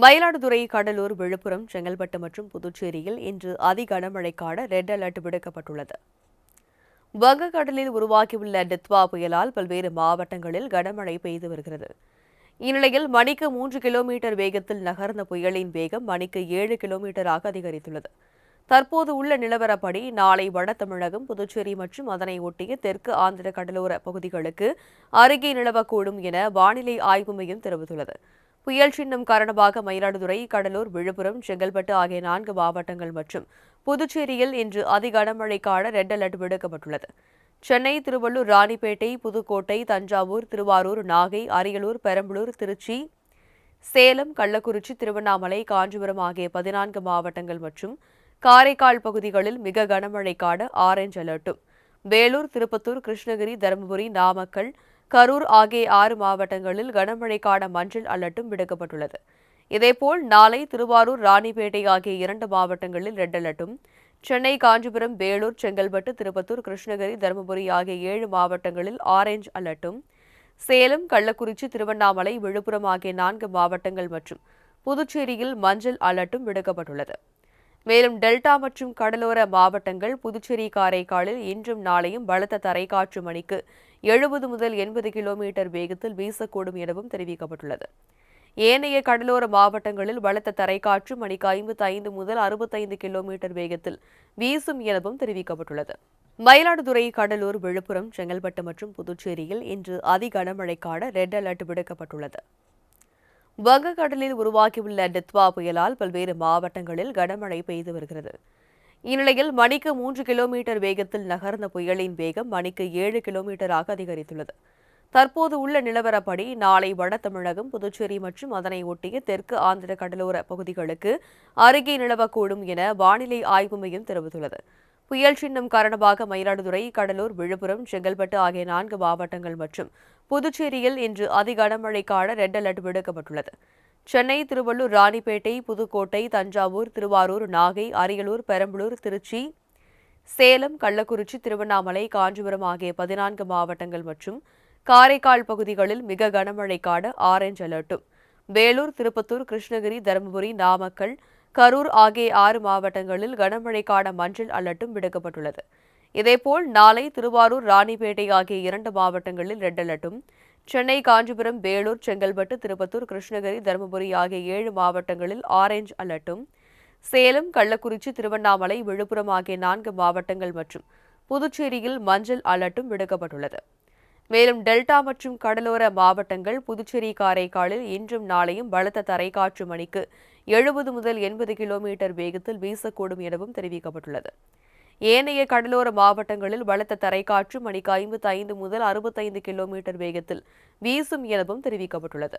மயிலாடுதுறை கடலூர் விழுப்புரம் செங்கல்பட்டு மற்றும் புதுச்சேரியில் இன்று அதி கனமழைக்கான ரெட் அலர்ட் விடுக்கப்பட்டுள்ளது. வங்கக்கடலில் உருவாகியுள்ள டித்வா புயலால் பல்வேறு மாவட்டங்களில் கனமழை பெய்து வருகிறது. இந்நிலையில் மணிக்கு மூன்று கிலோமீட்டர் வேகத்தில் நகர்ந்த புயலின் வேகம் மணிக்கு ஏழு கிலோமீட்டராக அதிகரித்துள்ளது. தற்போது உள்ள நிலவரப்படி நாளை வட தமிழகம் புதுச்சேரி மற்றும் அதனை ஒட்டிய தெற்கு ஆந்திர கடலோர பகுதிகளுக்கு அருகே நிலவக்கூடும் என வானிலை ஆய்வு மையம் தெரிவித்துள்ளது. புயல் சின்னம் காரணமாக மயிலாடுதுறை கடலூர் விழுப்புரம் செங்கல்பட்டு ஆகிய நான்கு மாவட்டங்கள் மற்றும் புதுச்சேரியில் இன்று அதி கனமழைக்கான ரெட் அலர்ட் விடுக்கப்பட்டுள்ளது. சென்னை திருவள்ளூர் ராணிப்பேட்டை புதுக்கோட்டை தஞ்சாவூர் திருவாரூர் நாகை அரியலூர் பெரம்பலூர் திருச்சி சேலம் கள்ளக்குறிச்சி திருவண்ணாமலை காஞ்சிபுரம் ஆகிய பதினான்கு மாவட்டங்கள் மற்றும் காரைக்கால் பகுதிகளில் மிக கனமழைக்கான ஆரஞ்ச் அலர்ட்டும். வேலூர் திருப்பத்தூர் கிருஷ்ணகிரி தருமபுரி நாமக்கல் கரூர் ஆகிய ஆறு மாவட்டங்களில் கனமழைக்கான மஞ்சள் அலர்ட்டும் விடுக்கப்பட்டுள்ளது. இதேபோல் நாளை திருவாரூர் ராணிப்பேட்டை ஆகிய இரண்டு மாவட்டங்களில் ரெட் அலர்ட்டும். சென்னை காஞ்சிபுரம் வேலூர் செங்கல்பட்டு திருப்பத்தூர் கிருஷ்ணகிரி தருமபுரி ஆகிய ஏழு மாவட்டங்களில் ஆரஞ்ச் அலர்ட்டும். சேலம் கள்ளக்குறிச்சி திருவண்ணாமலை விழுப்புரம் ஆகிய நான்கு மாவட்டங்கள் மற்றும் புதுச்சேரியில் மஞ்சள் அலர்ட்டும் விடுக்கப்பட்டுள்ளது. மேலும் டெல்டா மற்றும் கடலோர மாவட்டங்கள் புதுச்சேரி காரைக்காலில் இன்றும் நாளையும் பலத்த தரைக்காற்று மணிக்கு எழுபது முதல் எண்பது கிலோமீட்டர் வேகத்தில் வீசக்கூடும் எனவும் தெரிவிக்கப்பட்டுள்ளது. ஏனைய கடலோர மாவட்டங்களில் பலத்த தரைக்காற்று மணிக்கு ஐம்பத்தி ஐந்து முதல் அறுபத்தைந்து கிலோமீட்டர் வேகத்தில் வீசும் எனவும் தெரிவிக்கப்பட்டுள்ளது. மயிலாடுதுறை கடலூர் விழுப்புரம் செங்கல்பட்டு மற்றும் புதுச்சேரியில் இன்று அதி கனமழைக்கான ரெட் அலர்ட் விடுக்கப்பட்டுள்ளது. வங்கக்கடலில் உருவாகியுள்ள டித்வா புயலால் பல்வேறு மாவட்டங்களில் கனமழை பெய்து வருகிறது. இந்நிலையில் மணிக்கு மூன்று கிலோமீட்டர் வேகத்தில் நகர்ந்த புயலின் வேகம் மணிக்கு ஏழு கிலோமீட்டராக அதிகரித்துள்ளது. தற்போது உள்ள நிலவரப்படி நாளை வட தமிழகம் புதுச்சேரி மற்றும் அதனை ஒட்டிய தெற்கு ஆந்திர கடலோர பகுதிகளுக்கு அருகே நிலவக்கூடும் என வானிலை ஆய்வு மையம் தெரிவித்துள்ளது. புயல் சின்னம் காரணமாக மயிலாடுதுறை கடலூர் விழுப்புரம் செங்கல்பட்டு ஆகிய நான்கு மாவட்டங்கள் மற்றும் புதுச்சேரியில் இன்று அதி கனமழைக்கான ரெட் அலர்ட் விடுக்கப்பட்டுள்ளது. சென்னை திருவள்ளூர் ராணிப்பேட்டை புதுக்கோட்டை தஞ்சாவூர் திருவாரூர் நாகை அரியலூர் பெரம்பலூர் திருச்சி சேலம் கள்ளக்குறிச்சி திருவண்ணாமலை காஞ்சிபுரம் ஆகிய பதினான்கு மாவட்டங்கள் மற்றும் காரைக்கால் பகுதிகளில் மிக கனமழைக்கான ஆரஞ்ச் அலர்ட்டும் வேலூர் திருப்பத்தூர் கிருஷ்ணகிரி தருமபுரி நாமக்கல் கரூர் ஆகிய ஆறு மாவட்டங்களில் கனமழைக்கான மஞ்சள் அலர்ட்டும் விடுக்கப்பட்டுள்ளது. இதேபோல் நாளை திருவாரூர் ராணிப்பேட்டை ஆகிய இரண்டு மாவட்டங்களில் ரெட் அலர்ட்டும் சென்னை காஞ்சிபுரம் வேலூர் செங்கல்பட்டு திருப்பத்தூர் கிருஷ்ணகிரி தருமபுரி ஆகிய ஏழு மாவட்டங்களில் ஆரஞ்ச் அலர்ட்டும். சேலம் கள்ளக்குறிச்சி திருவண்ணாமலை விழுப்புரம் ஆகிய நான்கு மாவட்டங்கள் மற்றும் புதுச்சேரியில் மஞ்சள் அலர்ட்டும் விடுக்கப்பட்டுள்ளது. மேலும் டெல்டா மற்றும் கடலோர மாவட்டங்கள் புதுச்சேரி காரைக்காலில் இன்றும் நாளையும் பலத்த தரைக்காற்று மணிக்கு எழுபது முதல் எண்பது கிலோமீட்டர் வேகத்தில் வீசக்கூடும் எனவும் தெரிவிக்கப்பட்டுள்ளது. ஏனைய கடலோர மாவட்டங்களில் பலத்த தரைக்காற்று மணிக்கு ஐம்பத்தைந்து முதல் அறுபத்தைந்து கிலோமீட்டர் வேகத்தில் வீசும் எனவும் தெரிவிக்கப்பட்டுள்ளது.